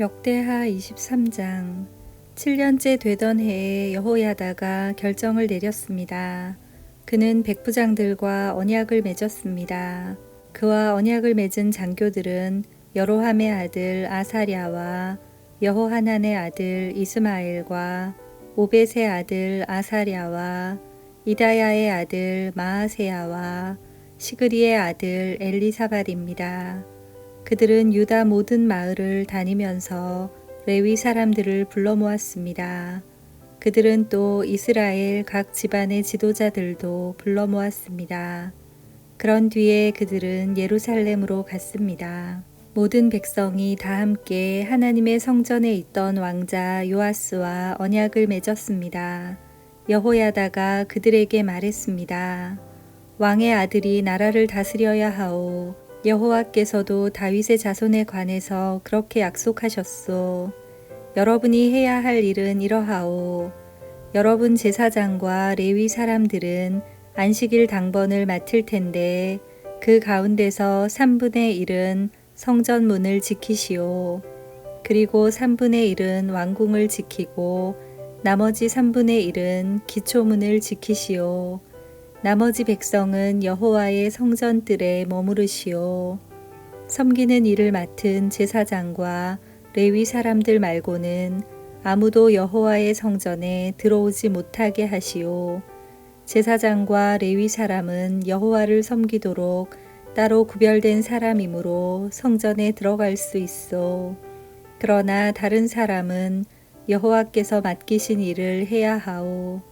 역대하 23장 7년째 되던 해에 여호야다가 결정을 내렸습니다. 그는 백부장들과 언약을 맺었습니다. 그와 언약을 맺은 장교들은 여로함의 아들 아사랴와 여호하난의 아들 이스마엘과 오벳의 아들 아사랴와 이다야의 아들 마아세야와 시그리의 아들 엘리사발입니다. 그들은 유다 모든 마을을 다니면서 레위 사람들을 불러 모았습니다. 그들은 또 이스라엘 각 집안의 지도자들도 불러 모았습니다. 그런 뒤에 그들은 예루살렘으로 갔습니다. 모든 백성이 다 함께 하나님의 성전에 있던 왕자 요아스와 언약을 맺었습니다. 여호야다가 그들에게 말했습니다. 왕의 아들이 나라를 다스려야 하오. 여호와께서도 다윗의 자손에 관해서 그렇게 약속하셨소. 여러분이 해야 할 일은 이러하오. 여러분 제사장과 레위 사람들은 안식일 당번을 맡을 텐데 그 가운데서 3분의 1은 성전 문을 지키시오. 그리고 3분의 1은 왕궁을 지키고 나머지 3분의 1은 기초문을 지키시오. 나머지 백성은 여호와의 성전뜰에 머무르시오. 섬기는 일을 맡은 제사장과 레위 사람들 말고는 아무도 여호와의 성전에 들어오지 못하게 하시오. 제사장과 레위 사람은 여호와를 섬기도록 따로 구별된 사람이므로 성전에 들어갈 수 있어. 그러나 다른 사람은 여호와께서 맡기신 일을 해야 하오.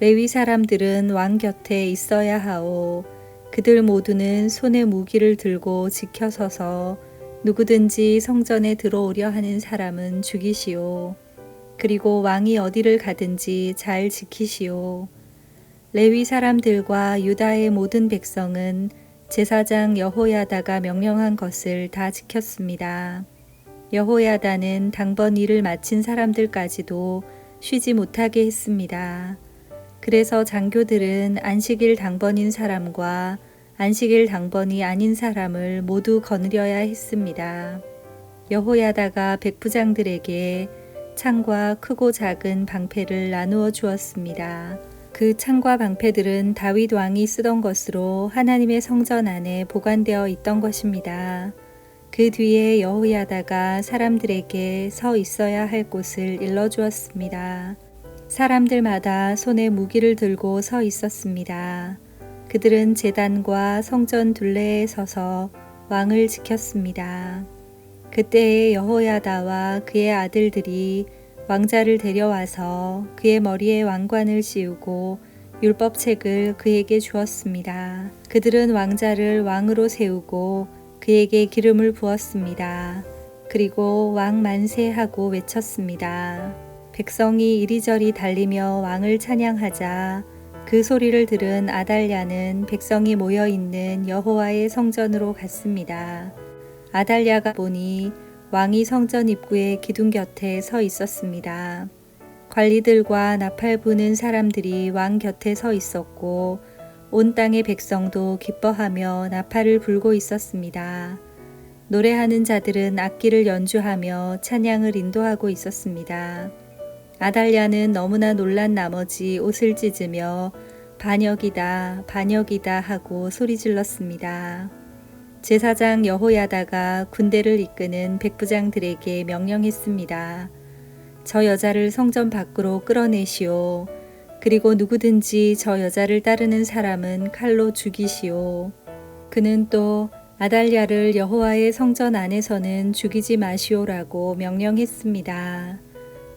레위 사람들은 왕 곁에 있어야 하오. 그들 모두는 손에 무기를 들고 지켜서서 누구든지 성전에 들어오려 하는 사람은 죽이시오. 그리고 왕이 어디를 가든지 잘 지키시오. 레위 사람들과 유다의 모든 백성은 제사장 여호야다가 명령한 것을 다 지켰습니다. 여호야다는 당번 일을 마친 사람들까지도 쉬지 못하게 했습니다. 그래서 장교들은 안식일 당번인 사람과 안식일 당번이 아닌 사람을 모두 거느려야 했습니다. 여호야다가 백부장들에게 창과 크고 작은 방패를 나누어 주었습니다. 그 창과 방패들은 다윗 왕이 쓰던 것으로 하나님의 성전 안에 보관되어 있던 것입니다. 그 뒤에 여호야다가 사람들에게 서 있어야 할 곳을 일러 주었습니다. 사람들마다 손에 무기를 들고 서 있었습니다. 그들은 재단과 성전 둘레에 서서 왕을 지켰습니다. 그때에 여호야다와 그의 아들들이 왕자를 데려와서 그의 머리에 왕관을 씌우고 율법책을 그에게 주었습니다. 그들은 왕자를 왕으로 세우고 그에게 기름을 부었습니다. 그리고 왕 만세하고 외쳤습니다. 백성이 이리저리 달리며 왕을 찬양하자 그 소리를 들은 아달랴는 백성이 모여 있는 여호와의 성전으로 갔습니다. 아달랴가 보니 왕이 성전 입구의 기둥 곁에 서 있었습니다. 관리들과 나팔 부는 사람들이 왕 곁에 서 있었고 온 땅의 백성도 기뻐하며 나팔을 불고 있었습니다. 노래하는 자들은 악기를 연주하며 찬양을 인도하고 있었습니다. 아달랴는 너무나 놀란 나머지 옷을 찢으며 반역이다, 반역이다 하고 소리 질렀습니다. 제사장 여호야다가 군대를 이끄는 백부장들에게 명령했습니다. 저 여자를 성전 밖으로 끌어내시오. 그리고 누구든지 저 여자를 따르는 사람은 칼로 죽이시오. 그는 또 아달랴를 여호와의 성전 안에서는 죽이지 마시오라고 명령했습니다.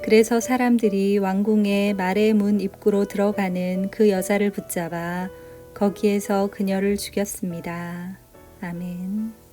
그래서 사람들이 왕궁의 말의 문 입구로 들어가는 그 여자를 붙잡아 거기에서 그녀를 죽였습니다. 아멘.